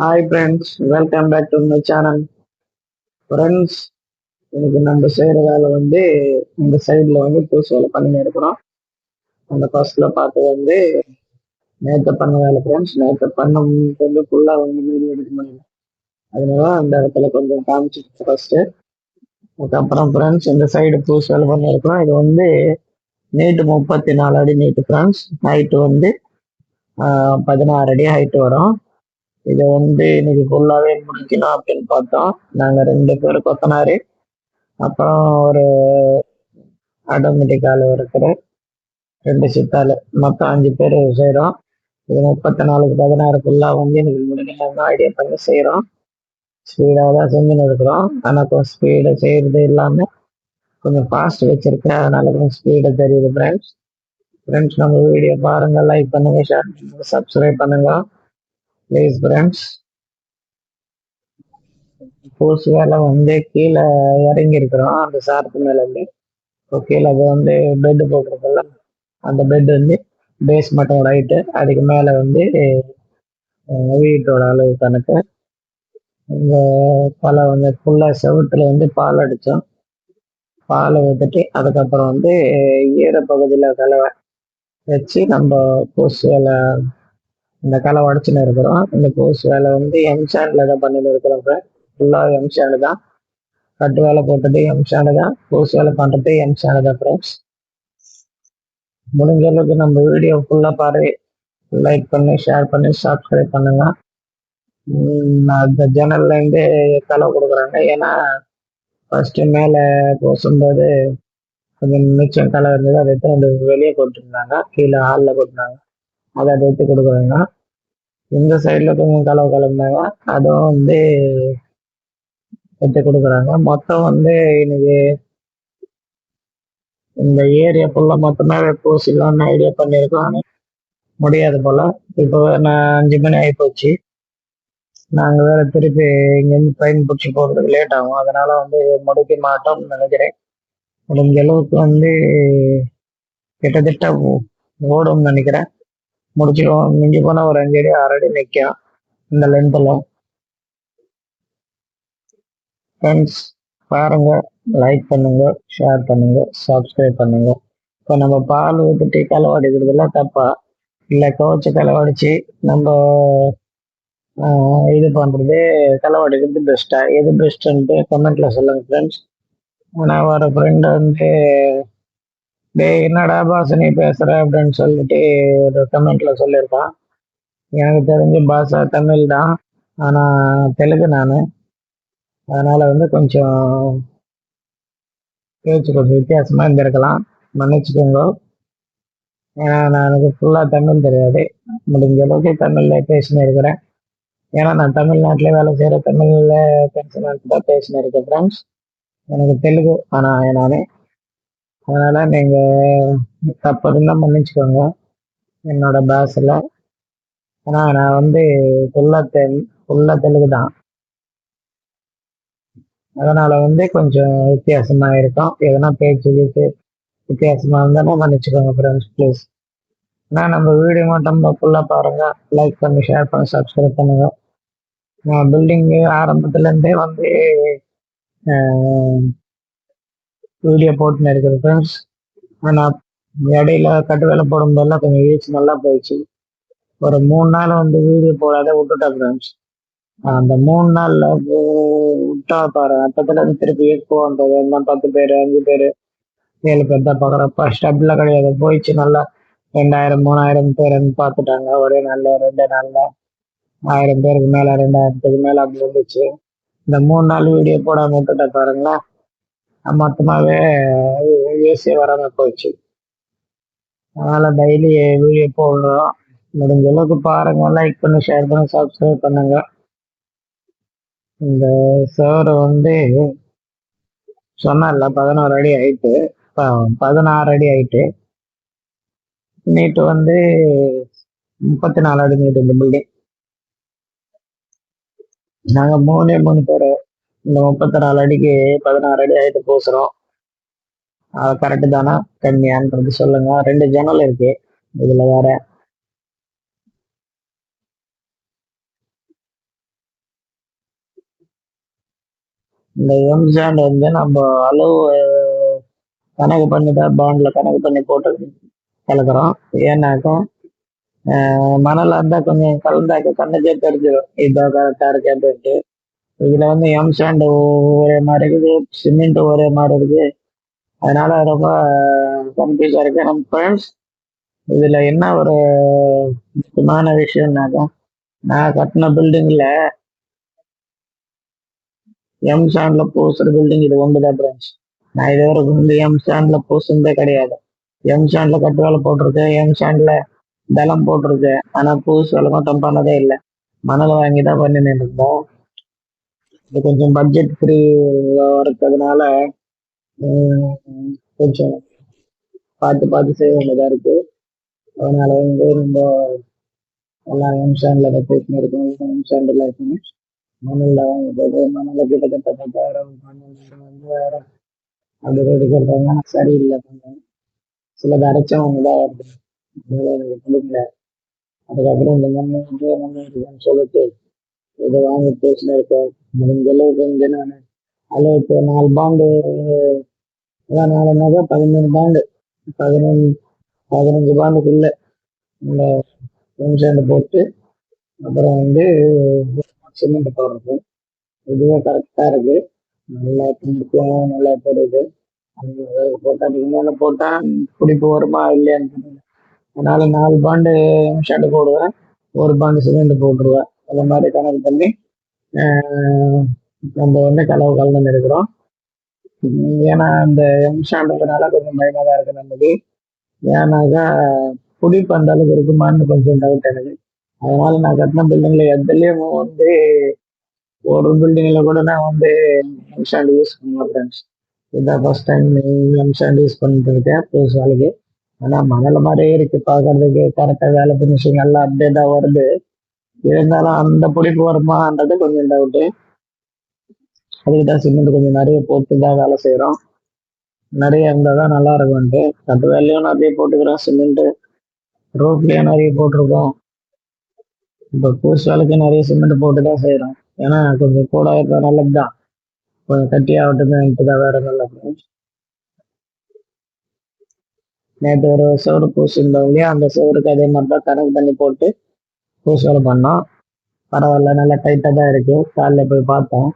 Hi friends welcome back to my channel friends இன்னைக்கு நம்ம செய்கிற வேலை வந்து இந்த சைடில் வந்து புதுசு வேலை பண்ணி இருக்கிறோம் அந்த ஃபர்ஸ்டில் பார்த்து வந்து நேற்று பண்ண வேலை ஃப்ரெண்ட்ஸ் நேற்று பண்ண வந்து ஃபுல்லாக வந்து வீடியோ எடுக்க முடியல. அதனால அந்த இடத்துல கொஞ்சம் காமிச்சிட்டு ஃபர்ஸ்ட்டு அதுக்கப்புறம் ஃப்ரெண்ட்ஸ் இந்த சைடு புதுசு வேலை பண்ணி இருக்கிறோம் இது வந்து நீட்டு முப்பத்தி நாலு அடி நீட்டு ஃப்ரெண்ட்ஸ் ஹைட்டு வந்து பதினாறு அடி ஹைட்டு வரும். இதை வந்து இன்னைக்கு ஃபுல்லாவே முடிக்கணும் அப்படின்னு பார்த்தோம். நாங்க ரெண்டு பேர் கொத்தனாரு. அப்புறம் ஒரு ஆட்டோமேட்டிக் ஆள் இருக்கிற ரெண்டு சித்தாள். மொத்தம் அஞ்சு பேர் செய்கிறோம் இது முப்பத்தி நாலுக்கு பதினாறு ஃபுல்லாக வந்து இன்னைக்கு முடிக்கணும் ஐடியா பண்ணி செய்கிறோம் ஸ்பீடாக தான் செஞ்சுன்னு இருக்கிறோம் ஆனால் கொஞ்சம் ஸ்பீடு செய்கிறது இல்லாமல் கொஞ்சம் ஃபாஸ்ட் வச்சிருக்கேன். அதனால கொஞ்சம் ஸ்பீடு தெரியுது ஃப்ரெண்ட்ஸ் ஃப்ரெண்ட்ஸ் நம்ம வீடியோ பாருங்க லைக் பண்ணுங்க ஷேர் பண்ணுங்க சப்ஸ்கிரைப் பண்ணுங்க. ப்ளீஸ் ஃப்ரெண்ட்ஸ் பூசு வேலை வந்து கீழே இறங்கி இருக்கிறோம் அந்த சாரத்து மேல இருந்து. இப்போ கீழே அது வந்து பெட் போட்டிருக்கல அந்த பெட் வந்து பேஸ்மெண்ட்டோட ஹைட்டு அதுக்கு மேலே வந்து வீட்டோட அளவு கணக்கு. இந்த பல வந்து ஃபுல்லாக செவுத்துல வந்து பால் அடித்தோம் பாலை ஊற்றிட்டு அதுக்கப்புறம் வந்து ஈரப்பகுதியில் கலவை வச்சு நம்ம பூசு வேலை இந்த களை உடச்சுன்னு இருக்கிறோம். இந்த போஸ்ட் வேலை வந்து எம்சாண்ட்ல தான் பண்ணிட்டு இருக்கிறோம் ஃபுல்லாக எம்சாண்டு தான். கட்டு வேலை போட்டது எம்சாண்டு தான். போஸ்ட் வேலை பண்ணுறது எம்சாண்டு தான் ஃப்ரெண்ட்ஸ் முடிஞ்ச அளவுக்கு நம்ம வீடியோ ஃபுல்லாக பாரு. லைக் பண்ணி ஷேர் பண்ணி சப்ஸ்கிரைப் பண்ணுங்க. உம் நான் இந்த ஜன்னல்ல இருந்து களை கொடுக்குறாங்க. ஏன்னா ஃபர்ஸ்ட் மேலே பூசும்போது கொஞ்சம் மிச்சம் களை இருந்தது. அதை எடுத்து வெளியே கொட்டிருந்தாங்க கீழே ஹாலில் கொட்டினாங்க அதை அதை எடுத்து கொடுக்குறாங்க இந்த சைடில் கொஞ்சம் கலவு கலந்தாங்க அதுவும் வந்து எடுத்து கொடுக்குறாங்க. மொத்தம் வந்து இன்னைக்கு இந்த ஏரியா ஃபுல்லாக மொத்தமாகவே பூசிடலாம்னு ஐடியா பண்ணியிருக்கோம் முடியாது போல. இப்போ நான் அஞ்சு மணி ஆகி போச்சு நாங்கள் வேற திருப்பி இங்கேருந்து ட்ரெயின் பிடிச்சி போகிறதுக்கு லேட் ஆகும். அதனால வந்து முடிக்க மாட்டோம்னு நினைக்கிறேன். முடிஞ்ச அளவுக்கு வந்து கிட்டத்தட்ட ஓடும்னு நினைக்கிறேன். முடிச்சிடுவோம் மிஞ்சி போனால் ஒரு அஞ்சு அடி ஆறு அடி நிற்கும் இந்த லென்த்தில் ஃப்ரெண்ட்ஸ் பாருங்க. லைக் பண்ணுங்க ஷேர் பண்ணுங்க சப்ஸ்கிரைப் பண்ணுங்க. இப்போ நம்ம பால் ஊற்றிட்டு களவாடிக்கிறதுலாம் தப்பா? இல்லை கவச்சு களவாடிச்சு நம்ம இது பண்ணுறது களவாடிக்கிறது பெஸ்ட்டா எது பெஸ்ட்டுன்ட்டு கமெண்ட்ல சொல்லுங்க ஃப்ரெண்ட்ஸ் நான் வர ஃப்ரெண்டு வந்து டேய் என்னடா பாஸ் நீ பேசுற அப்படின்னு சொல்லிட்டு ஒரு கமெண்ட்ல சொல்லியிருக்கான். எனக்கு தெரிஞ்ச பாஷா தமிழ் தான். ஆனால் தெலுங்கு நான். அதனால வந்து கொஞ்சம் பேச்சு கொஞ்சம் வித்தியாசமா இருந்திருக்கலாம். மன்னிச்சுக்கோங்க. ஏன்னா நான் எனக்கு ஃபுல்லாக தமிழ் தெரியாது. முடிஞ்ச அளவுக்கு தமிழில் பேசினு இருக்கிறேன். ஏன்னா நான் தமிழ்நாட்டில் வேலை செய்கிற தமிழில் பேசினாட்டு தான் பேசினு இருக்கேன் ஃப்ரெண்ட்ஸ் எனக்கு தெலுங்கு ஆனால் நானே அதனால நீங்கள் தப்பு இருந்தால் மன்னிச்சுக்கோங்க. என்னோட பாஷையில் ஏன்னா நான் வந்து ஃபுல்லாக தெல் ஃபுல்லாக தெலுங்கு தான். அதனால வந்து கொஞ்சம் வித்தியாசமா இருக்கும். எதனா பேச்சு கீச்சு வித்தியாசமா இருந்தாலும் மன்னிச்சுக்கோங்க ஃப்ரெண்ட்ஸ் ப்ளீஸ் நான் நம்ம வீடியோ மட்டும் ஃபுல்லாக பாருங்க. லைக் பண்ணி ஷேர் பண்ணி சப்ஸ்கிரைப் பண்ணுங்க. நான் பில்டிங்கு ஆரம்பத்துலேருந்தே வந்து வீடியோ போட்டுன்னு இருக்குது ஃப்ரெண்ட்ஸ் ஆனால் இடையில கட்டு வேலை போடும்போதெல்லாம் கொஞ்சம் ரீச் நல்லா போயிடுச்சு. ஒரு மூணு நாள் வந்து வீடியோ போடாத விட்டுட்டேன் ஃப்ரெண்ட்ஸ் அந்த மூணு நாள்ல விட்டா பாரு அப்பத்துல இருந்து திருப்பி எக்கோ வந்தது என்ன பத்து பேர் அஞ்சு பேர் ஏழு பேர் தான் பார்க்குறப்ப ஸ்டப்ல அப்படிலாம் கிடையாது. போயிடுச்சு நல்லா. ரெண்டாயிரம் மூணாயிரம் பேர் பார்த்துட்டாங்க ஒரே நாள்ல ரெண்டு நாள்ல. ஆயிரம் பேருக்கு மேல ரெண்டாயிரத்துக்கு மேல அப்படி இருந்துச்சு. இந்த மூணு நாள் வீடியோ போடாம விட்டுட்டேன் பாருங்களேன். மொத்தமாவே ஏசி வராம போச்சு. அதனால டெய்லி வீடியோ போடுறோம். முடிஞ்ச அளவுக்கு பாருங்க. லைக் பண்ணி ஷேர் பண்ணி சப்ஸ்கிரைப் பண்ணுங்க. இந்த சேர் வந்து சொன்னார்ல பதினோரு அடி ஹைட்டு பதினாறு அடி ஹைட்டு நீட்டு வந்து முப்பத்தி நாலு அடி நீட்டு இந்த பில்டிங் நாங்க மூணே மூணு பேர். இந்த முப்பத்தி நாலு அடிக்கு பதினாறு அடி ஆயிட்டு பூசுறோம். அது கரெக்டு தானா? கம்மியான்றது சொல்லுங்க. ரெண்டு ஜன்னல் இருக்கு. இதுல வேற. இந்த எம்சாண்ட் வந்து நம்ம அளவு கணக்கு பண்ணி தான் பாண்டில் கணக்கு பண்ணி போட்டு கலக்குறோம். ஏன்னாக்கும் மணலாக இருந்தா கொஞ்சம் கலந்தாக்க கண்ணுக்கே தெரிஞ்சிடும் இதோ கரெக்டாக இருக்கேன்ட்டு. இதுல வந்து எம் சாண்ட் ஒரே மாதிரி இருக்குது சிமெண்ட் ஒரே மாதிரி இருக்கு அதனால ரொம்ப கன்ஃபியூஸா இருக்கு. நம்ம ஃப்ரெண்ட்ஸ் இதுல என்ன ஒரு முக்கியமான விஷயம்னாக்கா நான் கட்டின பில்டிங்ல எம் சாண்ட்ல பூசுற பில்டிங் இது ஒன்றுதான் ஃப்ரெண்ட்ஸ் நான் இது வரைக்கும் வந்து எம் சாண்ட்ல பூசுனதே கிடையாது. எம் சாண்ட்ல கட்டு வேலை போட்டிருக்கேன் எம் சாண்ட்ல தளம் போட்டிருக்கேன் ஆனா பூசு வேலை மட்டும் பண்ணதே இல்லை. மணல் வாங்கி தான் பண்ணிட்டு இருந்தோம். இது கொஞ்சம் பட்ஜெட் ஃப்ரீ இருக்கிறதுனால கொஞ்சம் பார்த்து பார்த்து செய்ய வேண்டியதாக இருக்கு. அதனால வந்து நம்ம எல்லா எம்சாண்டில் அதை பேசினு இருக்கோம் எம்சாண்டில் மணலில் வாங்கி மணலில் கிட்டத்தட்ட பத்தாயிரம் பன்னெண்டாயிரம் அஞ்சாயிரம் அப்படி ரேட்டு கொடுத்தாங்க சரியில்லை கொஞ்சம். சிலது அரைச்சவங்க தான் வருது எனக்கு பிடிக்கல அதுக்கப்புறம் இந்த மண்ணு வந்து மண் இருக்குன்னு சொல்லிட்டு இதை வாங்கி பேசினு இருக்கேன் முடிஞ்ச அளவுக்கு வந்து நான் அதில் இப்போ நாலு பாண்டு அதான் நாலு நகை பதிமூணு பாண்டு பதினொன்று பதினஞ்சு பாண்டுக்குள்ள இந்த எம்சாண்டு போட்டு அப்புறம் வந்து சிமெண்ட் போடுறது. இதுவே கரெக்டா இருக்கு. நல்லா பிடிக்கும் நல்லா போடுது. அது போட்டா அதுக்கு மேலே போட்டா பிடிப்பு வருமா இல்லையான்னு அதனால நாலு பாண்டு ஷர்ட் போடுவேன். ஒரு பாண்டு சிமெண்ட் போட்டுருவேன். அந்த மாதிரி கணக்கு பண்ணி நம்ம வந்து கலவு கலந்து இருக்கிறோம் ஏன்னா இந்த எம்ஷாண்டுனால கொஞ்சம் பயமாக தான் இருக்கு நமக்கு ஏன்னாக்கா பிடிப்பு அந்த அளவுக்கு இருக்குமான்னு கொஞ்சம் டவுட் எனக்கு. அதனால நான் கட்டின பில்டிங்ல எதுலயும் வந்து ஒரு பில்டிங்ல கூட நான் வந்து எம்சாண்ட் யூஸ் பண்ணுவேன் ஃப்ரெண்ட்ஸ் இதான் ஃபர்ஸ்ட் டைம் யூஸ் பண்ணிட்டு இருக்கேன் புதுசு வேலைக்கு. ஆனா மணல் மாதிரியே இருக்கு பாக்குறதுக்கு கரெக்டா வேலை ஃபினிஷிங் எல்லாம் அப்டேட்டா வருது. இருந்தாலும் அந்த பிடிப்பு வருமான்றது கொஞ்சம் டவுட்டு அதுக்கு தான் சிமெண்ட் கொஞ்சம் நிறைய போட்டு தான் வேலை செய்யறோம் நிறைய இருந்தால் தான் நல்லா இருக்கும்ட்டு கட்டு வேலையும் நிறைய போட்டுக்கிறோம் சிமெண்ட் ரோட்லயும் நிறைய போட்டிருக்கோம். இப்போ பூஸ் வேலைக்கு நிறைய சிமெண்ட் போட்டு தான் செய்கிறோம் ஏன்னா கொஞ்சம் கூட இருக்கிற நல்லது தான். கொஞ்சம் கட்டி ஆகட்டுமே தான் வேற நல்லது. நேற்று ஒரு செவரு பூசிருந்தோம் இல்லையா? அந்த செவருக்கு அதே மாதிரி தான் கணக்கு பண்ணி போட்டு பூஸ் பண்ணோம் பரவாயில்ல நல்லா டைட்டாக தான் இருக்கு. காலைல போய் பார்த்தோம்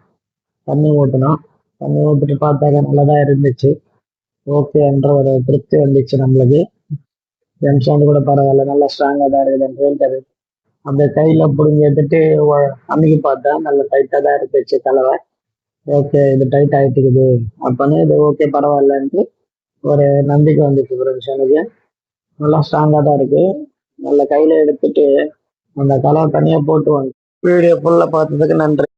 தண்ணி ஓட்டினோம் தண்ணி ஊற்றிட்டு பார்த்தாக்க நல்லா தான் இருந்துச்சு ஓகேன்ற ஒரு திருப்தி வந்துச்சு நம்மளுக்கு. எம்சாண்டு கூட பரவாயில்ல நல்லா ஸ்ட்ராங்காக தான் இருக்குது அந்த கையில் பிடுங்கி எடுத்துட்டு ஒ- பார்த்தேன். நல்லா டைட்டாக தான் இருந்துச்சு கலவை ஓகே இது டைட் ஆகிட்டுக்குது அப்போன்னு இது ஓகே பரவாயில்லன்ட்டு ஒரு நம்பிக்கை வந்துச்சு ஃப்ரெண்ட்ஸ் நல்லா ஸ்ட்ராங்காக தான் இருக்குது நல்ல கையில் எடுத்துட்டு அந்த கலர் தனியாக போட்டு வாங்க வீடியோ ஃபுல்லாக பார்த்ததுக்கு நன்றி.